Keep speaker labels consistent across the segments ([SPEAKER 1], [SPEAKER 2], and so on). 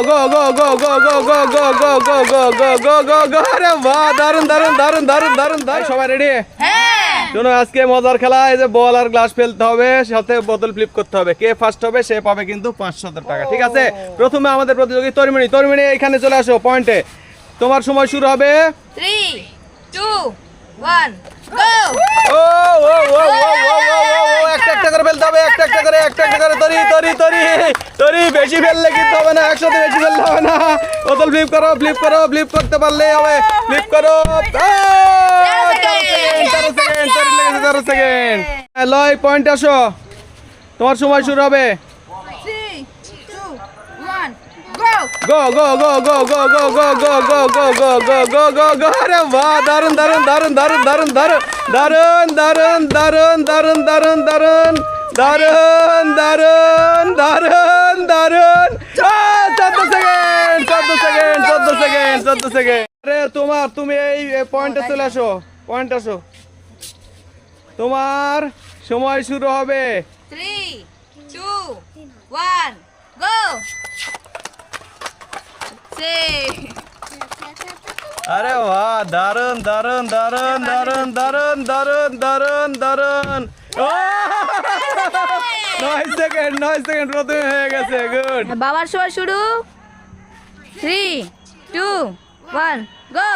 [SPEAKER 1] গো গো গো গো গো গো গো গো গো গো গো গো গো গো আরে বাহ দারুণ দারুণ দারুণ দারুণ দারুণ দারুণ সবাই রেডি
[SPEAKER 2] হ্যাঁ
[SPEAKER 1] শোনো আজকে মজার খেলা এই যে বল আর গ্লাস ফেলতে হবে সাথে বোতল ফ্লিপ করতে হবে কে ফার্স্ট হবে সে পাবে কিন্তু পাঁচশো টাকা ঠিক আছে প্রথমে আমাদের প্রতিযোগী তরিমণি তরিমণি এখানে চলে আসো পয়েন্টে তোমার সময় শুরু হবে
[SPEAKER 2] থ্রি টু ওয়ান গো
[SPEAKER 1] ও ও ও ও ও একটা একটা করে ফেলতে হবে একটা তোমার সময় শুরু হবে
[SPEAKER 2] গো
[SPEAKER 1] গো গো গো গো গো গো গো গো গো গো গো গো গো দারুণ দারুণ দারুণ দারুণ দারুণ দারুণ দারুণ দারুণ দারুণ দারুণ দারুণ দারুণ দারুণ দারুণ দারুণ দারুণ চোদ্দ সেকেন্ড চোদ্দ সেকেন্ড চোদ্দ সেকেন্ড চোদ্দ সেকেন্ড আরে তোমার তুমি এই পয়েন্টে চলে আসো পয়েন্ট আসো। তোমার সময় শুরু হবে।
[SPEAKER 2] থ্রি টু ওয়ান গো
[SPEAKER 1] আরে বাহ দারুণ দারুণ দারুণ দারুণ দারুণ দারুণ দারুণ দারুণ নয় সেকেন্ড নয় সেকেন্ড প্রথমে হয়ে গেছে গুড হ্যাঁ,
[SPEAKER 2] বাবার সময় শুরু। থ্রি টু ওয়ান গো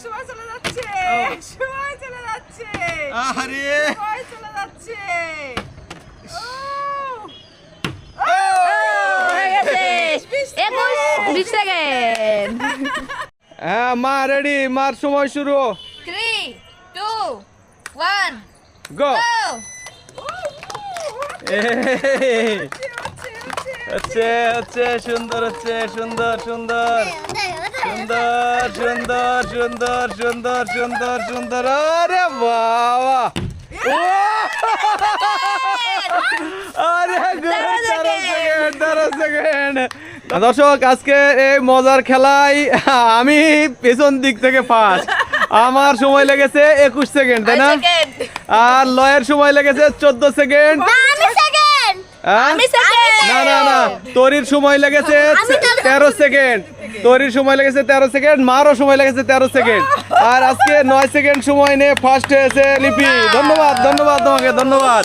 [SPEAKER 2] সময় চলে যাচ্ছে
[SPEAKER 1] আরে
[SPEAKER 2] সময় চলে যাচ্ছে। 30 সেকেন্ড
[SPEAKER 1] হ্যাঁ মা রেডি মার সময় শুরু
[SPEAKER 2] 3 2 1
[SPEAKER 1] গো হচ্ছে হচ্ছে সুন্দর হচ্ছে সুন্দর সুন্দর সুন্দর সুন্দর সুন্দর সুন্দর সুন্দর সুন্দর আরে বাবা আরে গুড 10 সেকেন্ড 10 সেকেন্ড দর্শক আজকে এই মজার খেলায় আমি পেছন দিক থেকে ফার্স্ট আমার সময় লেগেছে একুশ সেকেন্ড তাই না? আর লয়ের সময় লেগেছে চোদ্দ সেকেন্ড হ্যাঁ? না না না তোরির সময় লেগেছে তেরো সেকেন্ড তোরির সময় লেগেছে তেরো সেকেন্ড মারও সময় লেগেছে তেরো সেকেন্ড আর আজকে নয় সেকেন্ড সময় নিয়ে ফার্স্ট হয়েছে লিপি। ধন্যবাদ ধন্যবাদ তোমাকে ধন্যবাদ।